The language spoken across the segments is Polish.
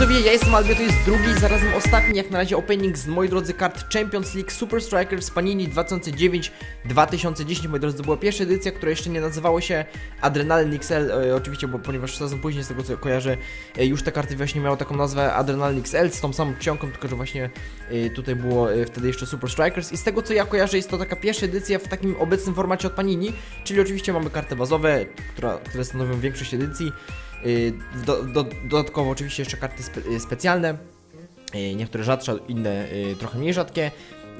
widzowie, ja jestem Albie, to jest drugi, zarazem ostatni, jak na razie opening z, moi drodzy, kart Champions League Super Strikers Panini 2009-2010, moi drodzy, to była pierwsza edycja, która jeszcze nie nazywało się Adrenaline XL, e, oczywiście, bo ponieważ sezon później, z tego co kojarzę, e, już te karty właśnie miały taką nazwę Adrenaline XL, z tą samą czcionką, tylko że właśnie e, tutaj było e, wtedy jeszcze Super Strikers. I z tego co ja kojarzę, jest to taka pierwsza edycja w takim obecnym formacie od Panini, czyli oczywiście mamy karty bazowe, która, które stanowią większość edycji, Do, do, dodatkowo oczywiście jeszcze karty spe, y, specjalne, y, niektóre rzadsze, inne y, trochę mniej rzadkie.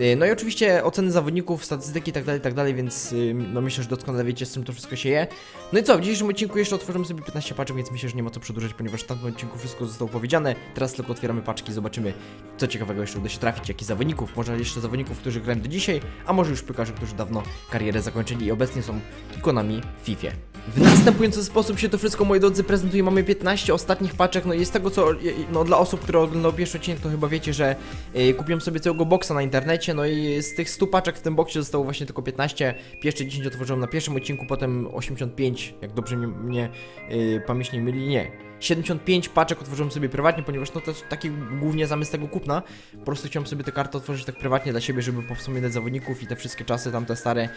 Y, No i oczywiście oceny zawodników, statystyki itd., itd., więc y, no myślę, że doskonale wiecie z czym to wszystko się je. No i co, w dzisiejszym odcinku jeszcze otworzymy sobie 15 paczek, więc myślę, że nie ma co przedłużać, ponieważ w tamtym odcinku wszystko zostało powiedziane. Teraz tylko otwieramy paczki zobaczymy, co ciekawego jeszcze uda się trafić, jakich zawodników. Może jeszcze zawodników, którzy grają do dzisiaj, a może już piłkarzy, którzy dawno karierę zakończyli i obecnie są ikonami w FIFA. W następujący sposób się to wszystko, moi drodzy, prezentuje. Mamy 15 ostatnich paczek, no i z tego co, no dla osób, które oglądają pierwszy odcinek, to chyba wiecie, że y, kupiłem sobie całego boxa na internecie, no i z tych 100 paczek w tym boxie zostało właśnie tylko 15. Pierwsze 10 otworzyłem na pierwszym odcinku, potem 85, jak dobrze mnie, mnie y, pamięć nie myli, nie. 75 paczek otworzyłem sobie prywatnie, ponieważ no to taki głównie zamysł tego kupna. Po prostu chciałem sobie te karty otworzyć tak prywatnie dla siebie, żeby powspominać zawodników i te wszystkie czasy tamte stare.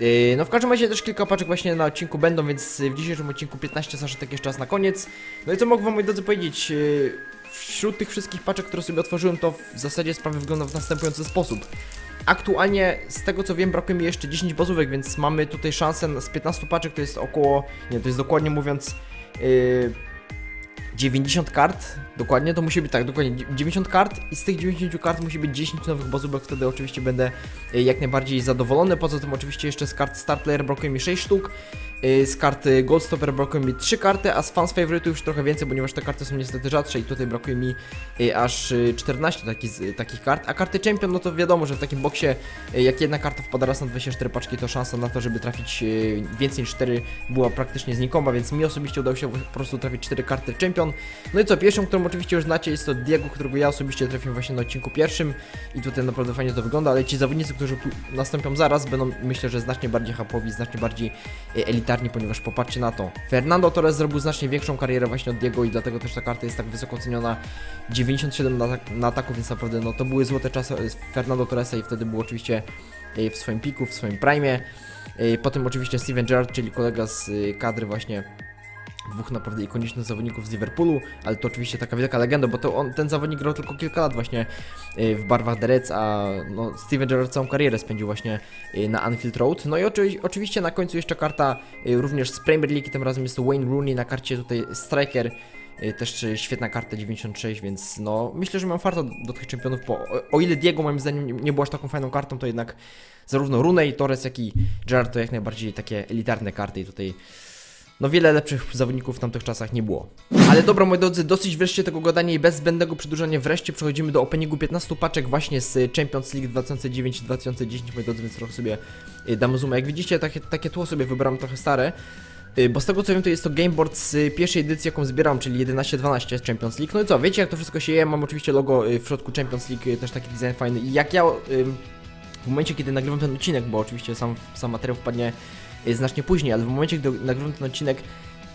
Yy, No w każdym razie też kilka paczek właśnie na odcinku będą, więc w dzisiejszym odcinku 15 zaszytek jeszcze czas na koniec. No i co mogę wam moi drodzy powiedzieć? Yy, Wśród tych wszystkich paczek, które sobie otworzyłem, to w zasadzie sprawa wygląda w następujący sposób. Aktualnie, z tego co wiem, brakuje mi jeszcze 10 bazówek, więc mamy tutaj szansę z 15 paczek, to jest około, nie, to jest dokładnie mówiąc yy, 90 kart, dokładnie, to musi być tak, dokładnie 90 kart i z tych 90 kart musi być 10 nowych bazówek, wtedy oczywiście będę y, jak najbardziej zadowolony, poza tym oczywiście jeszcze z kart Star Player brakuje mi 6 sztuk, z karty Gold Stopper brakuje mi 3 karty, a z Fans Favorite już trochę więcej, ponieważ te karty są niestety rzadsze i tutaj brakuje mi y, aż y, 14 taki, z- takich kart, a karty Champion, no to wiadomo, że w takim boksie y, jak jedna karta wpada raz na 24 paczki, to szansa na to, żeby trafić y, więcej niż 4 była praktycznie znikoma, więc mi osobiście udało się po prostu trafić 4 karty Champion. No i co, pierwszą, którą oczywiście już znacie, jest to Diego, którego ja osobiście trafiłem właśnie na odcinku pierwszym i tutaj naprawdę fajnie to wygląda, ale ci zawodnicy, którzy nastąpią zaraz, będą myślę, że znacznie bardziej hapowi, znacznie bardziej e, ponieważ popatrzcie na to. Fernando Torres zrobił znacznie większą karierę właśnie od Diego i dlatego też ta karta jest tak wysoko ceniona. 97 na, na ataku, więc naprawdę no to były złote czasy e, Fernando Torresa i wtedy był oczywiście e, w swoim piku, w swoim prime. E, Potem oczywiście Steven Gerrard, czyli kolega z kadry właśnie dwóch naprawdę ikonicznych zawodników z Liverpoolu, ale to oczywiście taka wielka legenda, bo to on, ten zawodnik grał tylko kilka lat właśnie y, w barwach The Reds, a no, Steven Gerrard całą karierę spędził właśnie y, na Anfield Road. No i oczy, oczywiście na końcu jeszcze karta y, również z Premier League, tym razem jest Wayne Rooney na karcie tutaj Striker, też świetna karta 96, więc no myślę, że mam farta do, tych czempionów, bo o, o ile Diego moim zdaniem nie, było aż taką fajną kartą, to jednak zarówno Rooney, Torres, jak i Gerrard to jak najbardziej takie elitarne karty i tutaj no wiele lepszych zawodników w tamtych czasach nie było. Ale dobra moi drodzy, dosyć wreszcie tego gadania i bez zbędnego przedłużania wreszcie przechodzimy do openingu 15 paczek właśnie z Champions League 2009-2010 moi drodzy, więc trochę sobie y, damy zooma. Jak widzicie takie, takie tło sobie wybrałem trochę stare. y, Bo z tego co wiem, to jest to gameboard z pierwszej edycji, jaką zbieram, czyli 11-12 Champions League. No i co, wiecie jak to wszystko się je? Mam oczywiście logo y, w środku Champions League, też taki design fajny. I jak ja w momencie, kiedy nagrywam ten odcinek, bo oczywiście sam, sam materiał wpadnie znacznie później, ale w momencie, gdy nagrywam ten odcinek,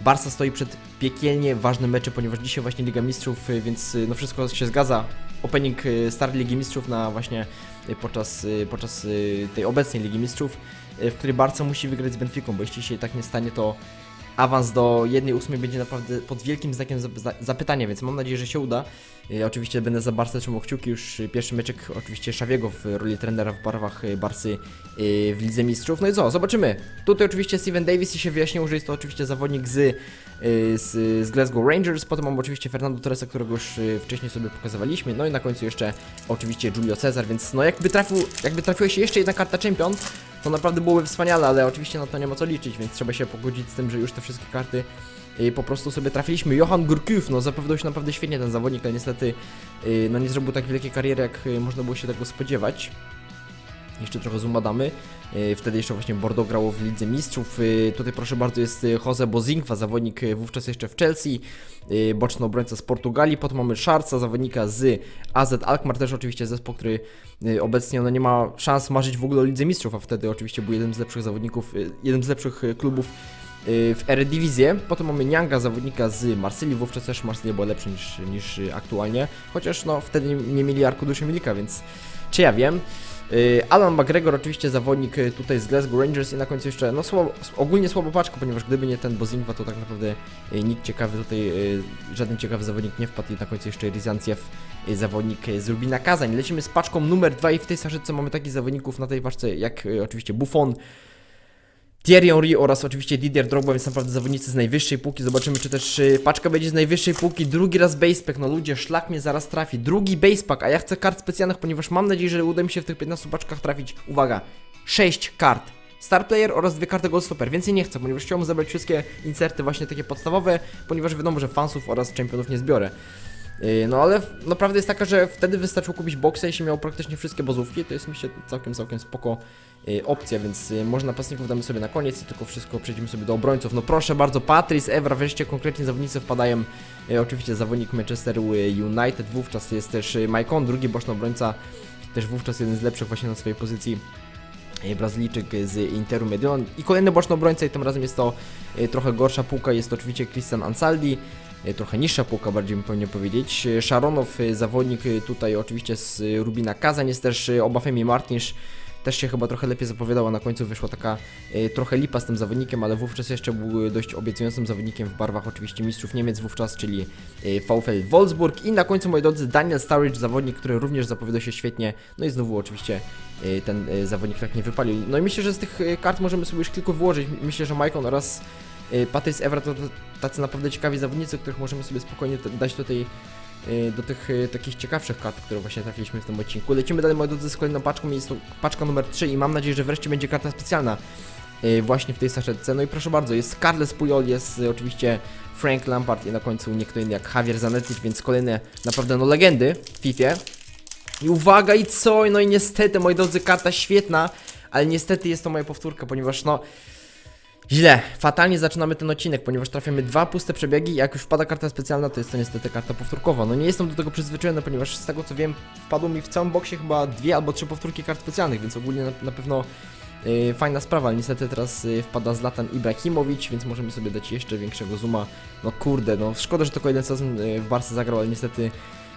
Barca stoi przed piekielnie ważnym meczem, ponieważ dzisiaj właśnie Liga Mistrzów, y, więc y, no wszystko się zgadza. Opening y, start Ligi Mistrzów na właśnie y, podczas, y, podczas y, tej obecnej Ligi Mistrzów, y, w której Barca musi wygrać z Benficą, bo jeśli się tak nie stanie, to awans do 1-8 będzie naprawdę pod wielkim znakiem zap- za- zapytania, więc mam nadzieję, że się uda. Y, Oczywiście będę za Barca trzymał kciuki, już pierwszy meczek oczywiście Szawiego w roli trenera w barwach y, Barcy y, w Lidze Mistrzów. No i co, zobaczymy. Tutaj oczywiście Steven Davis i się wyjaśnił, że jest to oczywiście zawodnik z, z, z Glasgow Rangers. Potem mam oczywiście Fernando Torresa, którego już wcześniej sobie pokazywaliśmy. No i na końcu jeszcze oczywiście Julio Cesar, więc no jakby trafił, jakby trafiła się jeszcze jedna karta Champion, to naprawdę byłoby wspaniale, ale oczywiście na to nie ma co liczyć, więc trzeba się pogodzić z tym, że już te wszystkie karty y, po prostu sobie trafiliśmy. Johan Gurkiów, no zapowiadał się naprawdę świetnie ten zawodnik, ale niestety y, no nie zrobił tak wielkiej kariery, jak y, można było się tego spodziewać. Jeszcze trochę zooma damy. Y, Wtedy jeszcze właśnie Bordeaux grało w Lidze Mistrzów. Y, Tutaj proszę bardzo jest y, Jose Bozingwa, zawodnik wówczas jeszcze w Chelsea, boczny obrońca z Portugalii. Potem mamy Szarca, zawodnika z AZ Alkmaar, też oczywiście zespół, który obecnie no, nie ma szans marzyć w ogóle o Lidze Mistrzów, a wtedy oczywiście był jeden z lepszych zawodników, jeden z lepszych klubów w Eredivisie. Potem mamy Nianga, zawodnika z Marsylii, wówczas też Marsylia była lepsza niż, niż aktualnie, chociaż no wtedy nie, mieli Arkudusza Milika, więc czy ja wiem. Y, Alan McGregor, oczywiście zawodnik y, tutaj z Glasgow Rangers i na końcu jeszcze, no słabo, ogólnie słabo paczka, ponieważ gdyby nie ten Bozingwa, to tak naprawdę y, nikt ciekawy tutaj, żaden ciekawy zawodnik nie wpadł i na końcu jeszcze Rizantiew, zawodnik z Rubina Kazań. Lecimy z paczką numer 2 i w tej saszetce mamy takich zawodników na tej paczce jak oczywiście Buffon, Thierry Henry oraz oczywiście Didier Drogba, więc naprawdę zawodnicy z najwyższej półki. Zobaczymy, czy też y, paczka będzie z najwyższej półki. Drugi raz basepack, no ludzie, szlak mnie zaraz trafi. Drugi basepack, a ja chcę kart specjalnych, ponieważ mam nadzieję, że uda mi się w tych 15 paczkach trafić, uwaga, 6 kart. Star Player oraz dwie karty Gold Stopper. Więcej nie chcę, ponieważ chciałbym zebrać wszystkie inserty właśnie takie podstawowe, ponieważ wiadomo, że fansów oraz czempionów nie zbiorę. Yy, No ale no, prawda jest taka, że wtedy wystarczyło kupić boksy, jeśli miał praktycznie wszystkie bazówki, to jest myślę całkiem, całkiem spoko yy, opcja, więc yy, może napastników damy sobie na koniec i tylko wszystko przejdziemy sobie do obrońców. No proszę bardzo, Patrice Evra, wreszcie konkretnie zawodnicy wpadają, oczywiście zawodnik Manchester United, wówczas jest też Maicon, drugi boczny obrońca, też wówczas jeden z lepszych właśnie na swojej pozycji. Brazylijczyk z Interu Medion i kolejny boczny obrońca i tym razem jest to trochę gorsza półka, jest to oczywiście Christian Ansaldi, trochę niższa półka, bardziej bym powinien powiedzieć. E, Szaronow, e, zawodnik e, tutaj oczywiście z e, Rubina Kazań, jest też e, Obafemi Martins, też się chyba trochę lepiej zapowiadał, a na końcu wyszła taka e, trochę lipa z tym zawodnikiem, ale wówczas jeszcze był dość obiecującym zawodnikiem w barwach oczywiście mistrzów Niemiec wówczas, czyli e, VfL Wolfsburg i na końcu, moi drodzy, Daniel Sturridge, zawodnik, który również zapowiadał się świetnie, no i znowu oczywiście e, ten e, zawodnik tak nie wypalił. No i myślę, że z tych e, kart możemy sobie już kilku wyłożyć. Myślę, że Maicon oraz e, Patrice Evra to, tacy naprawdę ciekawi zawodnicy, których możemy sobie spokojnie dać do tej y, do tych y, takich ciekawszych kart, które właśnie trafiliśmy w tym odcinku. Lecimy dalej, moi drodzy, z kolejną paczką, jest to paczka numer 3 i mam nadzieję, że wreszcie będzie karta specjalna y, właśnie w tej saszetce. No i proszę bardzo, jest Carles Puyol, jest y, oczywiście Frank Lampard i na końcu nie kto inny jak Javier Zanetti, więc kolejne naprawdę no legendy w FIFA. I uwaga i co? No i niestety, moi drodzy, karta świetna, ale niestety jest to moja powtórka, ponieważ no Źle, fatalnie zaczynamy ten odcinek, ponieważ trafiamy dwa puste przebiegi jak już wpada karta specjalna, to jest to niestety karta powtórkowa. No nie jestem do tego przyzwyczajony, ponieważ z tego co wiem, wpadło mi w całym boksie chyba dwie albo trzy powtórki kart specjalnych, więc ogólnie na, na pewno yy, fajna sprawa, ale niestety teraz yy, wpada Zlatan Ibrahimowicz, więc możemy sobie dać jeszcze większego zooma. No kurde, no szkoda, że tylko jeden sezon yy, w Barce zagrał, ale niestety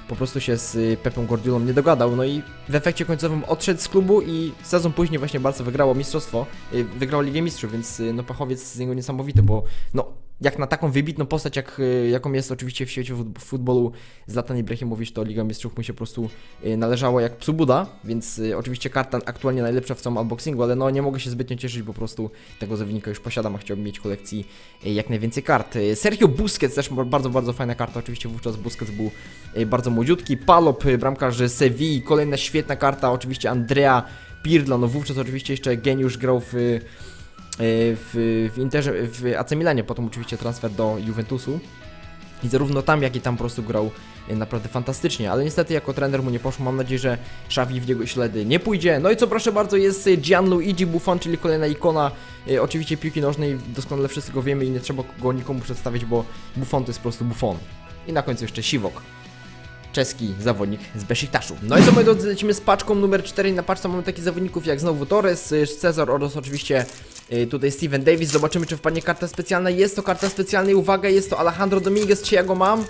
po prostu się z y, Pepem Guardiolą nie dogadał, no i w efekcie końcowym odszedł z klubu i sezon później właśnie Barca wygrało mistrzostwo, y, wygrała Ligę Mistrzów, więc y, no pachowiec z niego niesamowity, bo no jak na taką wybitną postać, jak, y, jaką jest oczywiście w świecie fut- futbolu Zlatan Ibrahimowicz, to Liga Mistrzów mu się po prostu y, należała jak psu Buda, więc y, oczywiście karta aktualnie najlepsza w całym unboxingu, ale no nie mogę się zbytnio cieszyć, po prostu tego zawodnika już posiadam, a chciałbym mieć kolekcji jak najwięcej kart. Sergio Busquets też bardzo, bardzo fajna karta, oczywiście wówczas Busquets był bardzo młodziutki, Palop, bramkarz Sevilla, kolejna świetna karta, oczywiście Andrea Pirlo, no wówczas oczywiście jeszcze geniusz grał w, w, w Interze, w AC Milanie, potem oczywiście transfer do Juventusu. I zarówno tam, jak i tam po prostu grał e, naprawdę fantastycznie, ale niestety jako trener mu nie poszło. Mam nadzieję, że Xavi w jego ślady nie pójdzie. No i co proszę bardzo jest e, Gianluigi Buffon, czyli kolejna ikona e, oczywiście piłki nożnej, doskonale wszyscy go wiemy i nie trzeba go nikomu przedstawić, bo Buffon to jest po prostu Buffon. I na końcu jeszcze Siwok czeski zawodnik z Besiktaszu. No i co moi drodzy, lecimy z paczką numer 4 i na paczce mamy takich zawodników jak znowu Torres, y, Cezar oraz oczywiście tutaj Steven Davis. Zobaczymy czy wpadnie karta specjalna. Jest to karta specjalna i uwaga, jest to Alejandro Dominguez, czy ja go mam?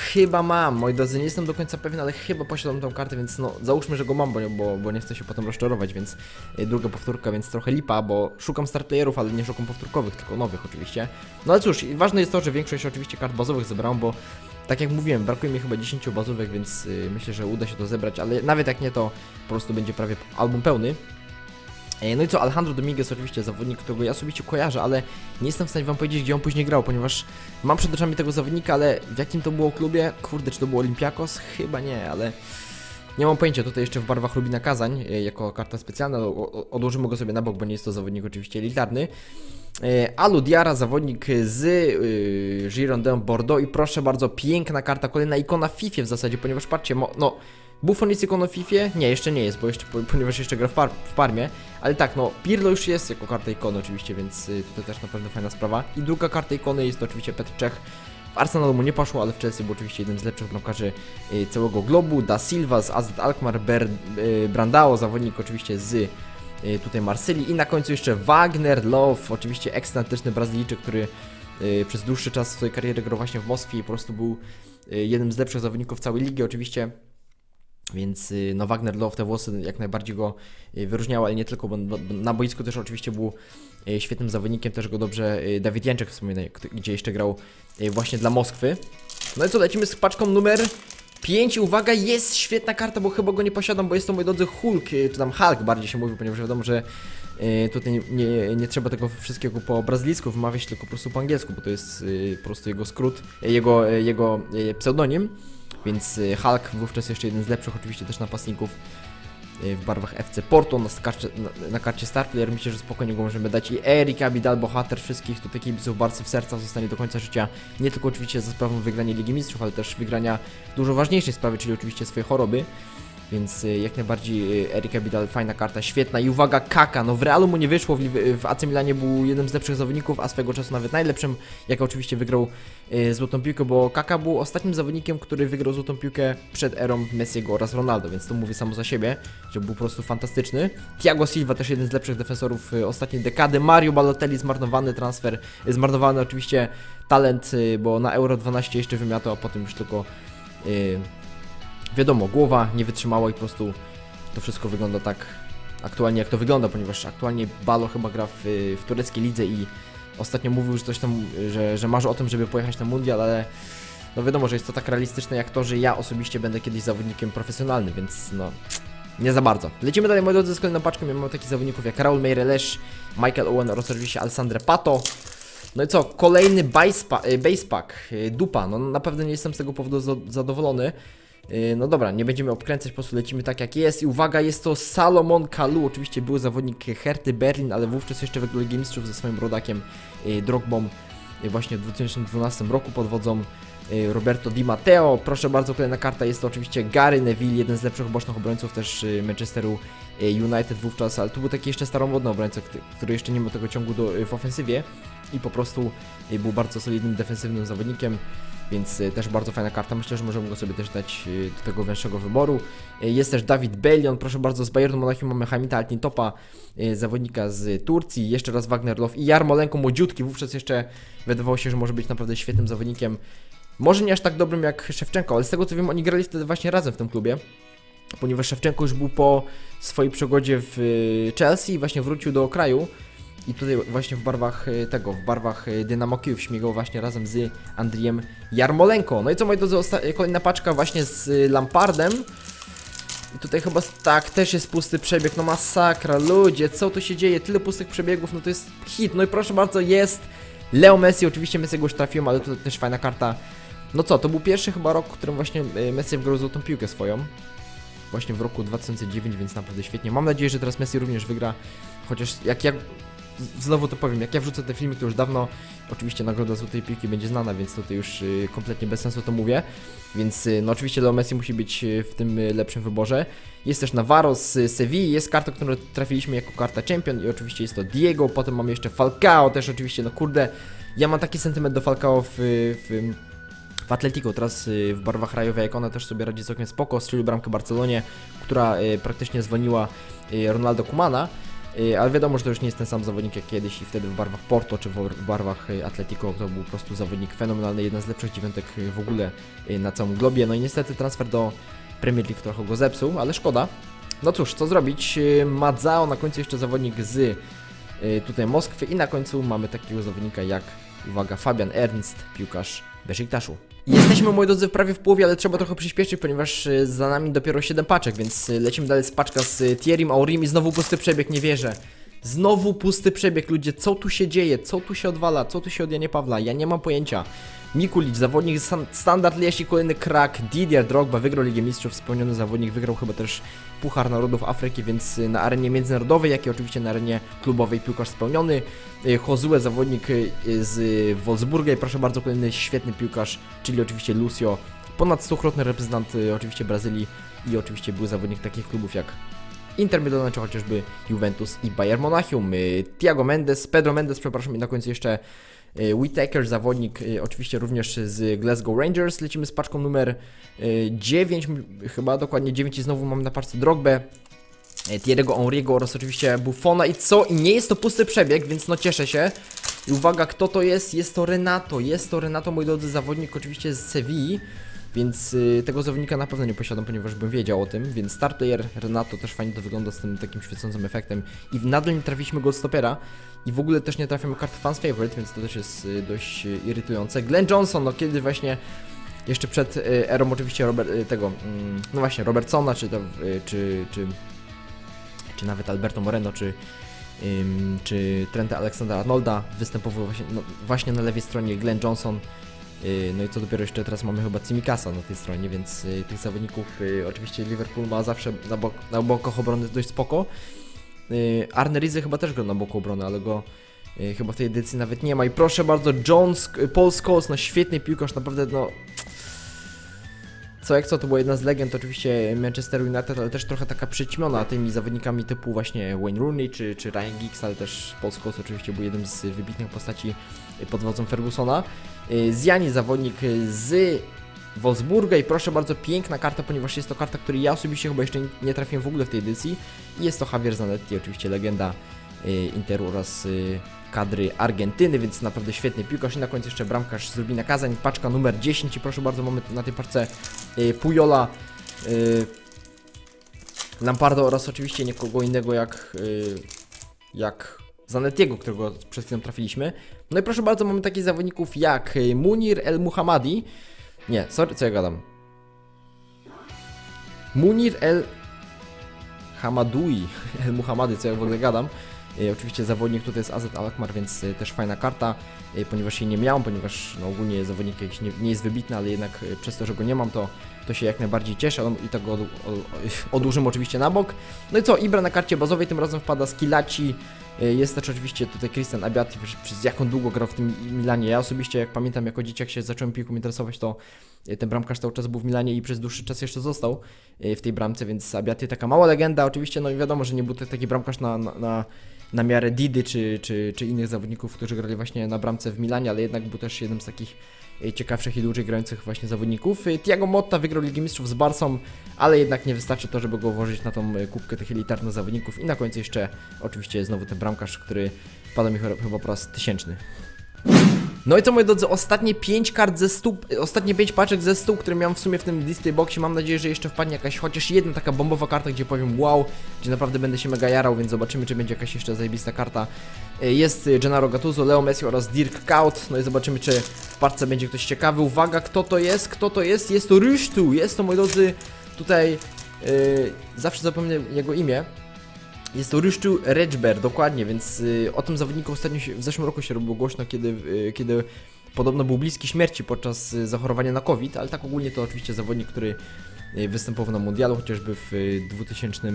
Chyba mam, moi drodzy, nie jestem do końca pewien, ale chyba posiadam tą kartę, więc no załóżmy, że go mam, bo, bo, bo nie chcę się potem rozczarować, więc y, druga powtórka, więc trochę lipa, bo szukam start playerów, ale nie szukam powtórkowych, tylko nowych oczywiście. No ale cóż, ważne jest to, że większość oczywiście kart bazowych zebrałem, bo tak jak mówiłem, brakuje mi chyba 10 bazówek, więc y, myślę, że uda się to zebrać, ale nawet jak nie, to po prostu będzie prawie album pełny. E, No i co, Alejandro Dominguez oczywiście zawodnik, którego ja osobiście kojarzę, ale nie jestem w stanie wam powiedzieć, gdzie on później grał, ponieważ mam przed oczami tego zawodnika, ale w jakim to było klubie? Kurde, czy to było Olympiakos? Chyba nie, ale nie mam pojęcia. Tutaj jeszcze w barwach Rubina Kazań, e, jako karta specjalna, odłożymy go sobie na bok, bo nie jest to zawodnik oczywiście elitarny. E, Alu Diara, zawodnik z y, Girondin Bordeaux i proszę bardzo, piękna karta, kolejna ikona w FIFA w zasadzie, ponieważ patrzcie, no, Buffon jest ikoną w FIFA? Nie, jeszcze nie jest, bo jeszcze, po- ponieważ jeszcze gra w, par, w Parmie, ale tak, no, Pirlo już jest jako karta ikony oczywiście, więc y, tutaj też na pewno fajna sprawa. I druga karta ikony jest to oczywiście Petr Czech, w Arsenalu mu nie poszło, ale w Chelsea był oczywiście jednym z lepszych bramkarzy y, całego globu. Da Silva z AZ Alkmaar, Ber, y, Brandao, zawodnik oczywiście z tutaj Marsylii i na końcu jeszcze Wagner Love, oczywiście ekscentryczny Brazylijczyk, który przez dłuższy czas swojej kariery grał właśnie w Moskwie i po prostu był jednym z lepszych zawodników całej ligi oczywiście. Więc y, no Wagner Love te włosy jak najbardziej go y, wyróżniały, ale nie tylko, bo na boisku też oczywiście był y, świetnym zawodnikiem, też go dobrze Dawid Janczek wspomina, gdzie jeszcze grał właśnie dla Moskwy. No i co, lecimy z paczką numer 5. Uwaga, jest świetna karta, bo chyba go nie posiadam, bo jest to, moi drodzy, Hulk, czy tam Hulk bardziej się mówi, ponieważ wiadomo, że tutaj nie, nie, trzeba tego wszystkiego po brazylijsku wymawiać, tylko po prostu po angielsku, bo to jest po prostu jego skrót, jego, jego pseudonim. Więc y, Hulk wówczas jeszcze jeden z lepszych oczywiście też napastników y, w barwach FC Porto na karcie, na, na karcie. Myślę, że spokojnie go możemy dać. I Erik Abidal, bohater wszystkich tutaj kibiców Barcy w sercach zostanie do końca życia. Nie tylko oczywiście za sprawą wygrania Ligi Mistrzów, ale też wygrania dużo ważniejszej sprawy, czyli oczywiście swojej choroby. Więc y, jak najbardziej y, Erik Abidal, fajna karta, świetna. I uwaga, Kaka, no w Realu mu nie wyszło, w, w AC Milanie był jednym z lepszych zawodników, a swego czasu nawet najlepszym, jak oczywiście wygrał y, złotą piłkę, bo Kaka był ostatnim zawodnikiem, który wygrał złotą piłkę przed erą Messiego oraz Ronaldo, więc to mówi samo za siebie, że był po prostu fantastyczny. Thiago Silva też jeden z lepszych defensorów ostatniej dekady. Mario Balotelli zmarnowany transfer, zmarnowany oczywiście talent, bo na Euro 12 jeszcze wymiatał, a potem już tylko wiadomo, głowa nie wytrzymała i po prostu to wszystko wygląda tak aktualnie jak to wygląda, ponieważ aktualnie Balo chyba gra w, w tureckiej lidze i ostatnio mówił, że coś tam, że, że marzy o tym, żeby pojechać na mundial, ale no wiadomo, że jest to tak realistyczne jak to, że ja osobiście będę kiedyś zawodnikiem profesjonalnym, więc no nie za bardzo. Lecimy dalej, moi drodzy, z kolejną paczką. Ja mamy takich zawodników jak Raul Meireles, Michael Owen oraz oczywiście Alessandre Pato. No i co, kolejny y, base pack, y, dupa, no na pewno nie jestem z tego powodu za- zadowolony. Y, No dobra, nie będziemy obkręcać, po prostu lecimy tak jak jest. I uwaga, jest to Salomon Kalou, oczywiście był zawodnik Herty Berlin, ale wówczas jeszcze wygrał Ligę Mistrzów ze swoim rodakiem y, Drogbą y, właśnie w 2012 roku pod wodzą Roberto Di Matteo. Proszę bardzo, kolejna karta jest to oczywiście Gary Neville, jeden z lepszych bocznych obrońców też Manchesteru United wówczas, ale tu był taki jeszcze staromodny obrońca, który- jeszcze nie miał tego ciągu do, w ofensywie i po prostu był bardzo solidnym defensywnym zawodnikiem. Więc y, też bardzo fajna karta. Myślę, że możemy go sobie też dać y, do tego węższego wyboru. Y, Jest też Dawid Bellion, proszę bardzo, z Bayernu Monachium mamy Hamita Altintopa, zawodnika z Turcji, jeszcze raz Wagner Love i Jarmolenko młodziutki, wówczas jeszcze wydawało się, że może być naprawdę świetnym zawodnikiem. Może nie aż tak dobrym jak Szewczenko, ale z tego co wiem, oni grali wtedy właśnie razem w tym klubie. Ponieważ Szewczenko już był po swojej przygodzie w Chelsea i właśnie wrócił do kraju. I tutaj właśnie w barwach y, tego, w barwach y, Dynamo Kijów śmigał właśnie razem z Andrijem Jarmolenko. No i co moi drodzy, kolejna paczka właśnie z y, Lampardem. I tutaj chyba tak, też jest pusty przebieg, no masakra, ludzie, co tu się dzieje? Tyle pustych przebiegów, no to jest hit. No i proszę bardzo, jest Leo Messi, oczywiście Messiego już trafiłem, ale tutaj też fajna karta. No co, to był pierwszy chyba rok, w którym właśnie Messi wygrał złotą piłkę swoją. Właśnie w roku 2009, więc naprawdę świetnie. Mam nadzieję, że teraz Messi również wygra, chociaż jak ja znowu to powiem, jak ja wrzucę te filmy, to już dawno oczywiście nagroda Złotej Piłki będzie znana, więc tutaj już y, kompletnie bez sensu to mówię. Więc y, no oczywiście Leo Messi musi być y, w tym lepszym wyborze. Jest też Navarro z Sewilli, jest karta, którą trafiliśmy jako karta Champion i oczywiście jest to Diego, potem mamy jeszcze Falcao też oczywiście, no kurde, ja mam taki sentyment do Falcao w, w, w Atletico, teraz w barwach rajowej, jak ona też sobie radzi całkiem spoko, strzelił bramkę Barcelonie, która praktycznie zwolniła Ronaldo Kumana. Y, Ale wiadomo, że to już nie jest ten sam zawodnik jak kiedyś i wtedy w barwach Porto czy w barwach y, Atletico to był po prostu zawodnik fenomenalny, jeden z lepszych dziewiątek y, w ogóle na całym globie. No i niestety transfer do Premier League trochę go zepsuł, ale szkoda. No cóż, co zrobić? Madzao, na końcu jeszcze zawodnik z tutaj Moskwy i na końcu mamy takiego zawodnika jak, uwaga, Fabian Ernst, piłkarz Besiktaszu. Jesteśmy, moi drodzy, prawie w połowie, ale trzeba trochę przyspieszyć, ponieważ y, za nami dopiero 7 paczek, więc y, lecimy dalej z paczka z y, Thierrym Aurim i znowu pusty przebieg, nie wierzę. Znowu pusty przebieg, ludzie, co tu się dzieje, co tu się odwala, co tu się od Janie Pawla, ja nie mam pojęcia. Mikulic, zawodnik stan- standard Liesi, kolejny krak, Didier Drogba wygrał Ligę Mistrzów, spełniony zawodnik, wygrał chyba też Puchar Narodów Afryki, więc y, na arenie międzynarodowej, jak i oczywiście na arenie klubowej piłkarz spełniony. Y, Josue, zawodnik y, z Wolfsburga i proszę bardzo, kolejny świetny piłkarz, czyli oczywiście Lucio, ponad 100-krotny reprezentant oczywiście Brazylii i oczywiście był zawodnik takich klubów jak Inter Milan, czy chociażby Juventus i Bayern Monachium. Thiago Mendes, Pedro Mendes, przepraszam, i na końcu jeszcze y, Whittaker, zawodnik y, oczywiście również z Glasgow Rangers. Lecimy z paczką numer y, 9, m- chyba dokładnie 9 i znowu mamy na paczce Drogbę. e, Thierry'ego Henry'ego oraz oczywiście Buffona i co? I nie jest to pusty przebieg, więc no cieszę się. I uwaga, kto to jest? Jest to Renato, jest to Renato, moi drodzy, zawodnik oczywiście z Sevilla. Więc y, tego zawodnika na pewno nie posiadam, ponieważ bym wiedział o tym, więc star player Renato też fajnie to wygląda z tym takim świecącym efektem i nadal nie trafiliśmy Goldstopera i w ogóle też nie trafiamy karty Fans Favorite, więc to też jest y, dość y, irytujące. Glenn Johnson, no kiedy właśnie jeszcze przed y, erą oczywiście Robert, y, tego, mm, no właśnie Robertsona, czy, to, y, czy, czy, czy nawet Alberto Moreno, czy, czy Trenta Alexandra Arnolda występował właśnie, no, właśnie na lewej stronie Glenn Johnson. Yy, No i co dopiero jeszcze teraz mamy chyba Cimikasa na tej stronie, więc yy, tych zawodników yy, oczywiście Liverpool ma zawsze na, bok, na bokach obrony dość spoko. Arne Rizy chyba też go na boku obrony, ale go chyba w tej edycji nawet nie ma. I proszę bardzo, John Sk- Paul Scholes, no świetny piłkarz, naprawdę no... Co jak co, to była jedna z legend oczywiście Manchester United, ale też trochę taka przyćmiona tymi zawodnikami typu właśnie Wayne Rooney czy, czy Ryan Giggs, ale też Paul Scholes oczywiście był jednym z wybitnych postaci pod wodzą Fergusona. Y, Zjani zawodnik y, z Wolfsburga i proszę bardzo, piękna karta, ponieważ jest to karta, której ja osobiście chyba jeszcze nie- trafiłem w ogóle w tej edycji. I jest to Javier Zanetti, oczywiście legenda y, Interu oraz kadry Argentyny, więc naprawdę świetny piłkarz. I na końcu jeszcze bramkarz z Rubina Kazań, paczka numer 10 i proszę bardzo, mamy na tej paczce Pujola, Lampardo oraz oczywiście nikogo innego jak, jak Zanettiego, którego przed chwilą trafiliśmy. No i proszę bardzo, mamy takich zawodników jak y, Munir El Muhammadi. Nie, sorry, co ja gadam? Munir El Hamadoui. El Muhammadi, co ja w ogóle gadam. Y, oczywiście zawodnik tutaj jest AZ Alkmaar, więc y, też fajna karta, ponieważ jej nie miałem, ponieważ no, ogólnie zawodnik jakiś nie, nie jest wybitny, ale jednak przez to, że go nie mam, to, to się jak najbardziej cieszę on, i tak go od, od, odłożymy oczywiście na bok. No i co, Ibra na karcie bazowej tym razem wpada Skilaci, Y, Jest też oczywiście tutaj Christian Abiati, przez- przez jak on długo grał w tym Milanie. Ja osobiście, jak pamiętam, jako dzieciak się zacząłem piłką interesować, to y, ten bramkarz cały czas był w Milanie i przez dłuższy czas jeszcze został y, w tej bramce, więc Abiati taka mała legenda. Oczywiście, no i wiadomo, że nie był to taki bramkarz na, na, na, na miarę Didy czy, czy, czy innych zawodników, którzy grali właśnie na bramce w Milanie, ale jednak był też jednym z takich ciekawszych i dłużej grających właśnie zawodników. Y, Thiago Motta wygrał Ligę Mistrzów z Barsą, ale jednak nie wystarczy to, żeby go włożyć na tą y, kubkę tych elitarnych zawodników. I na końcu jeszcze oczywiście znowu ten bramkarz, który wpada mi ch- chyba po raz tysięczny. No i co moi drodzy, ostatnie 5 kart ze 100, ostatnie 5 paczek ze 100, które miałem w sumie w tym display boxie, mam nadzieję, że jeszcze wpadnie jakaś chociaż jedna taka bombowa karta, gdzie powiem wow, gdzie naprawdę będę się mega jarał, więc zobaczymy, czy będzie jakaś jeszcze zajebista karta. Y, Jest Gennaro Gattuso, Leo Messi oraz Dirk Kuyt, no i zobaczymy, czy w parce będzie ktoś ciekawy. Uwaga, kto to jest, kto to jest? Jest to Rysztu, jest to moi drodzy, tutaj y, zawsze zapomnę jego imię. Jest to Ryszczu Reczber, dokładnie, więc y, o tym zawodniku ostatnio się, w zeszłym roku się robiło głośno, kiedy, y, kiedy podobno był bliski śmierci podczas y, zachorowania na COVID, ale tak ogólnie to oczywiście zawodnik, który y, występował na mundialu, chociażby w y, 2000...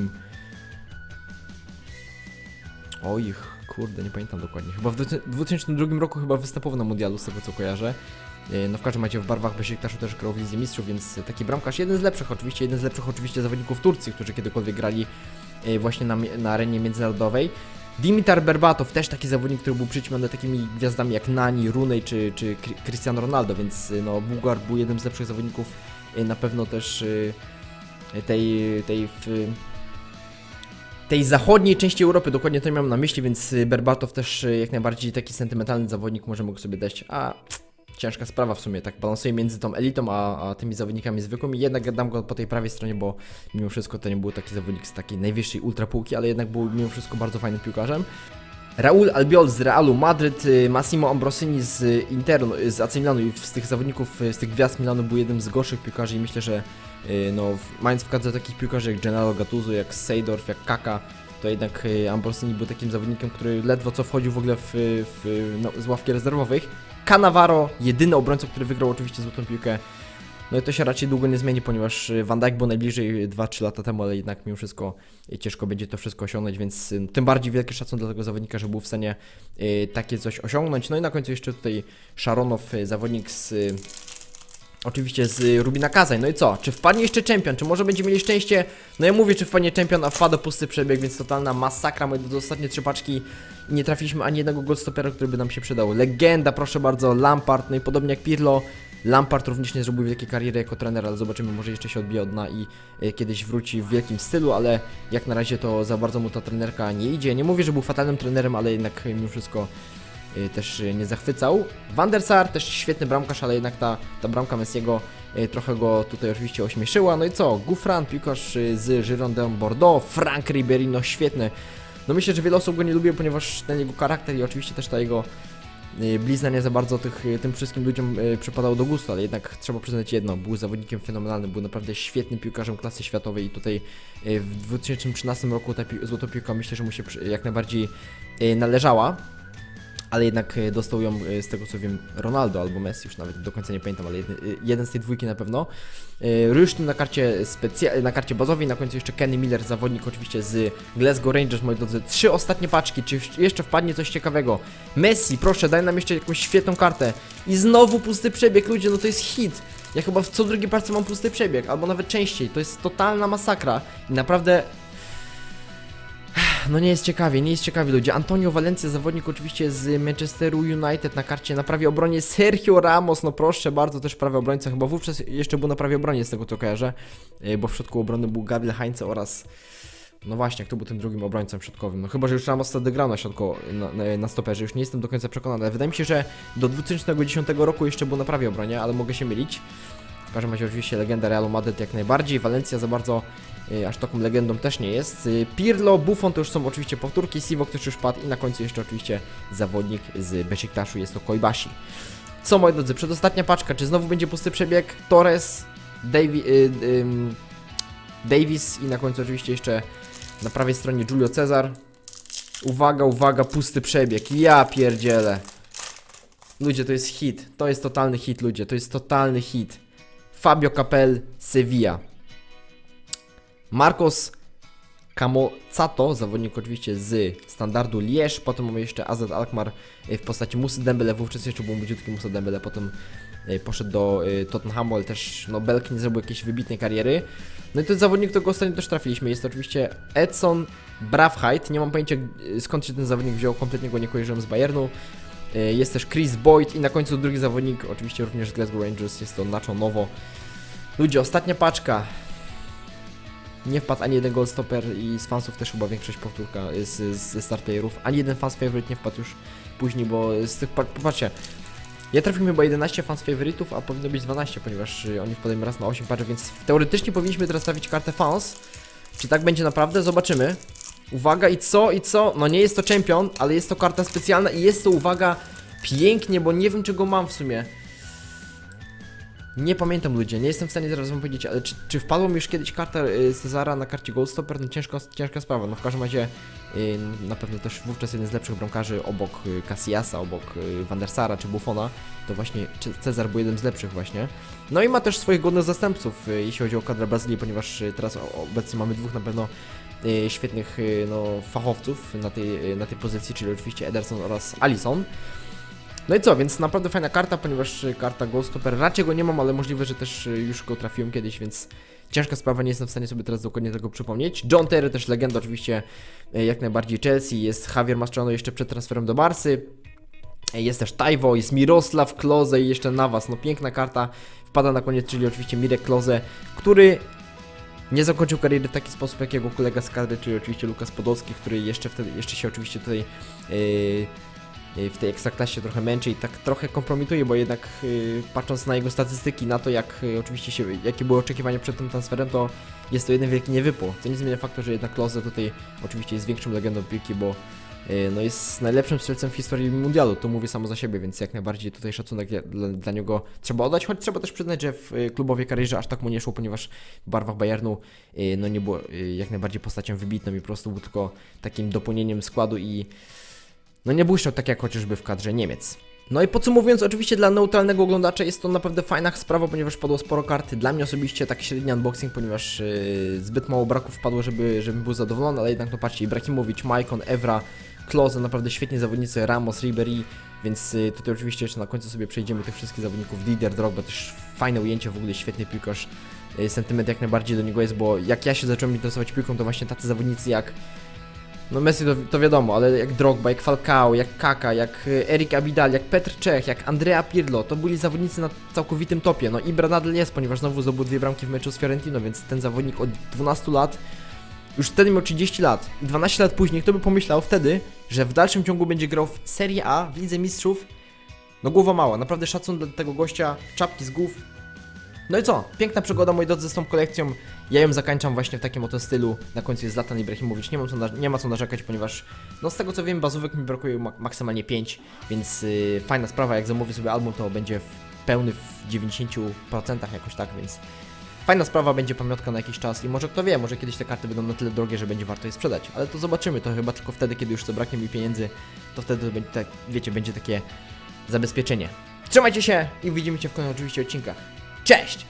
Oj, kurde, nie pamiętam dokładnie. Chyba w 2002 roku chyba występował na mundialu, z tego co kojarzę. Y, No w każdym razie w barwach Besiktaszu też grał w Lidze Mistrzów, więc taki bramkarz, jeden z lepszych oczywiście, jeden z lepszych oczywiście zawodników Turcji, którzy kiedykolwiek grali y, właśnie na, na arenie międzynarodowej. Dimitar Berbatow, też taki zawodnik, który był przyćmiony takimi gwiazdami jak Nani, Runej czy, czy Cri- Cristiano Ronaldo, więc y, no, Bułgar był jednym z lepszych zawodników na pewno też tej, tej w, tej zachodniej części Europy, dokładnie to miałem na myśli, więc Berbatow też jak najbardziej taki sentymentalny zawodnik może mógł sobie dać, a ciężka sprawa w sumie, tak balansuję między tą elitą, a, a tymi zawodnikami zwykłymi, jednak dam go po tej prawej stronie, bo mimo wszystko to nie był taki zawodnik z takiej najwyższej ultrapółki, ale jednak był mimo wszystko bardzo fajnym piłkarzem. Raul Albiol z Realu Madryt, y, Massimo Ambrosini z y, Interu, y, z AC Milanu i z tych zawodników, z tych gwiazd Milanu był jednym z gorszych piłkarzy i myślę, że no, mając w kadrze takich piłkarzy jak Gennaro Gattuso, jak Seydorf, jak Kaka, to jednak Ambrosini był takim zawodnikiem, który ledwo co wchodził w ogóle w, w, no, z ławki rezerwowych. Cannavaro, jedyny obrońca, który wygrał oczywiście złotą piłkę. No i to się raczej długo nie zmieni, ponieważ y, Van Dijk był najbliżej 2-3 lata temu, ale jednak mimo wszystko y, ciężko będzie to wszystko osiągnąć, więc y, tym bardziej wielki szacun dla tego zawodnika, że był w stanie y, takie coś osiągnąć. No i na końcu jeszcze tutaj Szaronow, y, zawodnik z y, Oczywiście z Rubina Kazań. No i co? Czy wpadnie jeszcze czempion? Czy może będziemy mieli szczęście? No ja mówię, czy wpadnie czempion, a wpada pusty przebieg, więc totalna masakra. Moi drodzy, ostatnie trzy paczki nie trafiliśmy ani jednego goldstopera, który by nam się przydał. Legenda, proszę bardzo, Lampard, no i podobnie jak Pirlo. Lampard również nie zrobił wielkiej kariery jako trener, ale zobaczymy, może jeszcze się odbije od dna i e, kiedyś wróci w wielkim stylu, ale jak na razie to za bardzo mu ta trenerka nie idzie. Nie mówię, że był fatalnym trenerem, ale jednak mimo wszystko też e, nie zachwycał. Van der Sar też świetny bramkarz, ale jednak ta, ta bramka Messiego e, trochę go tutaj oczywiście ośmieszyła. No i co? Gouffran, piłkarz e, z Girondin Bordeaux, Frank Ribery, no świetny. No myślę, że wiele osób go nie lubi, ponieważ ten jego charakter i oczywiście też ta jego y, blizna nie za bardzo tych, y, tym wszystkim ludziom y, przypadał do gustu, ale jednak trzeba przyznać jedno, był zawodnikiem fenomenalnym, był naprawdę świetnym piłkarzem klasy światowej i tutaj y, w 2013 roku ta pi- złota piłka myślę, że mu się jak najbardziej y, należała. Ale jednak y, dostał ją y, z tego co wiem Ronaldo albo Messi, już nawet do końca nie pamiętam, ale jeden, jeden z tej dwójki na pewno. Y, Rysztyn na karcie, specja- na karcie bazowej, na końcu jeszcze Kenny Miller, zawodnik oczywiście z Glasgow Rangers, moi drodzy. Trzy ostatnie paczki, czy jeszcze wpadnie coś ciekawego? Messi, proszę, daj nam jeszcze jakąś świetną kartę. I znowu pusty przebieg, ludzie, no to jest hit. Ja chyba w co drugiej parce mam pusty przebieg, albo nawet częściej. To jest totalna masakra. I naprawdę no nie jest ciekawie, nie jest ciekawie ludzie. Antonio Valencia, zawodnik oczywiście z Manchesteru United na karcie na prawie obronie. Sergio Ramos, no proszę bardzo, też prawy obrońca. Chyba wówczas jeszcze był na prawie obronie z tego co kojarzę, yy, bo w środku obrony był Gabriel Heinze oraz... No właśnie, kto był tym drugim obrońcą środkowym? No chyba, że już Ramos wtedy grał na środku, na, na, stoperze, już nie jestem do końca przekonany, ale wydaje mi się, że do 2010 roku jeszcze był na prawie obronie, ale mogę się mylić. W każdym razie oczywiście legenda Realu Madryt jak najbardziej, Valencia za bardzo aż taką legendą też nie jest. Y, Pirlo, Buffon to już są oczywiście powtórki, Sivok też już padł i na końcu jeszcze oczywiście zawodnik z Besiktaszu, jest to Koibashi. Co moi drodzy, przedostatnia paczka, czy znowu będzie pusty przebieg? Torres, Davi, y, ym, Davis i na końcu oczywiście jeszcze na prawej stronie Julio Cezar. Uwaga, uwaga, pusty przebieg, ja pierdzielę. Ludzie, to jest hit, to jest totalny hit ludzie, to jest totalny hit. Fabio Capel, Sevilla. Marcos Camozato, zawodnik oczywiście z standardu Lierz, potem mamy jeszcze AZ Alkmaar y, w postaci Musy Dembele, wówczas jeszcze był młodziutki Musa Dembele, potem y, poszedł do y, Tottenhamu, ale też no, Belk nie zrobił jakiejś wybitnej kariery. No i ten zawodnik, którego ostatnio też trafiliśmy, jest to oczywiście Edson Bravheit, nie mam pojęcia skąd się ten zawodnik wziął, kompletnie go nie kojarzyłem z Bayernu. Jest też Chris Boyd i na końcu drugi zawodnik, oczywiście również z Glasgow Rangers, jest to Nacho Nowo. Ludzie, ostatnia paczka. Nie wpadł ani jeden goalstopper i z fansów też chyba większość powtórka z, ze startplayerów. Ani jeden fans favorite nie wpadł już później, bo z tych pa- popatrzcie. Ja trafiłem chyba 11 fans favorite'ów, a powinno być 12, ponieważ y, oni wpadają raz na 8 paczek, więc teoretycznie powinniśmy teraz trafić kartę fans. Czy tak będzie naprawdę? Zobaczymy. Uwaga i co, i co? No nie jest to champion, ale jest to karta specjalna i jest to, uwaga, pięknie, bo nie wiem czego mam w sumie. Nie pamiętam ludzie, nie jestem w stanie teraz wam powiedzieć, ale czy, czy mi już kiedyś karta y, Cezara na karcie Goldstopper? No ciężko, ciężka sprawa, no w każdym razie y, na pewno też wówczas jeden z lepszych bramkarzy obok y, Casillasa, obok y, Van der Sara czy Buffona, to właśnie Ce- Cezar był jednym z lepszych właśnie. No i ma też swoich godnych zastępców, jeśli chodzi o kadrę Brazylii, ponieważ teraz obecnie mamy dwóch na pewno świetnych no, fachowców na tej, na tej pozycji, czyli oczywiście Ederson oraz Alisson. No i co, więc naprawdę fajna karta, ponieważ y, karta Goldstopper, raczej go nie mam, ale możliwe, że też y, już go trafiłem kiedyś, więc ciężka sprawa, nie jestem w stanie sobie teraz dokładnie tego przypomnieć. John Terry też legenda oczywiście, y, jak najbardziej Chelsea, jest Javier Mascherano jeszcze przed transferem do Barsy, jest też Taiwo, jest Mirosław Kloze i jeszcze Navas, no piękna karta, wpada na koniec, czyli oczywiście Mirek Kloze, który nie zakończył kariery w taki sposób jak jego kolega z kadry, czyli oczywiście Lukas Podolski, który jeszcze wtedy, jeszcze się oczywiście tutaj yy, w tej ekstraklasie trochę męczy i tak trochę kompromituje, bo jednak yy, patrząc na jego statystyki, na to jak yy, oczywiście się, jakie były oczekiwania przed tym transferem, to jest to jeden wielki niewypał. To nie zmienia faktu, że jednak Klose tutaj oczywiście jest większą legendą piłki, bo no jest najlepszym strzelcem w historii mundialu, to mówię samo za siebie, więc jak najbardziej tutaj szacunek dla, dla, niego trzeba oddać, choć trzeba też przyznać, że w klubowej karierze aż tak mu nie szło, ponieważ w barwach Bayernu no nie było jak najbardziej postacią wybitną i po prostu był tylko takim dopełnieniem składu i no nie błyszczał tak jak chociażby w kadrze Niemiec. No i podsumowując, oczywiście dla neutralnego oglądacza jest to naprawdę fajna sprawa, ponieważ padło sporo karty. Dla mnie osobiście tak średni unboxing, ponieważ yy, zbyt mało braków wpadło, żeby, żebym był zadowolony, ale jednak no patrzcie, Ibrahimowicz, Maicon, Evra, Klose, naprawdę świetni zawodnicy, Ramos, Ribery, Więc y, tutaj oczywiście jeszcze na końcu sobie przejdziemy tych wszystkich zawodników. Didier Drogba też fajne ujęcie, w ogóle świetny piłkarz. Y, Sentyment jak najbardziej do niego jest, bo jak ja się zacząłem interesować piłką, to właśnie tacy zawodnicy jak no Messi to, to wiadomo, ale jak Drogba, jak Falcao, jak Kaka, jak y, Erik Abidal, jak Petr Czech, jak Andrea Pirlo, to byli zawodnicy na całkowitym topie. No Ibra nadal jest, ponieważ znowu zdobył dwie bramki w meczu z Fiorentino, więc ten zawodnik od 12 lat już wtedy miał 30 lat i 12 lat później kto by pomyślał wtedy, że w dalszym ciągu będzie grał w Serie A, w Lidze Mistrzów. No głowa mała, naprawdę szacun dla tego gościa, czapki z głów. No i co? Piękna przygoda, moi drodzy, z tą kolekcją. Ja ją zakończam właśnie w takim oto stylu. Na końcu jest Zlatan Ibrahimowicz. Nie, mam co nie ma co narzekać, ponieważ no z tego co wiem, bazówek mi brakuje mak maksymalnie 5, więc yy, fajna sprawa. Jak zamówię sobie album, to będzie w pełny w 90% jakoś tak, więc fajna sprawa, będzie pamiątka na jakiś czas i może kto wie, może kiedyś te karty będą na tyle drogie, że będzie warto je sprzedać, ale to zobaczymy, to chyba tylko wtedy, kiedy już zabraknie mi pieniędzy, to wtedy tak, wiecie, będzie takie zabezpieczenie. Trzymajcie się i widzimy się w kolejnych oczywiście odcinkach. Cześć!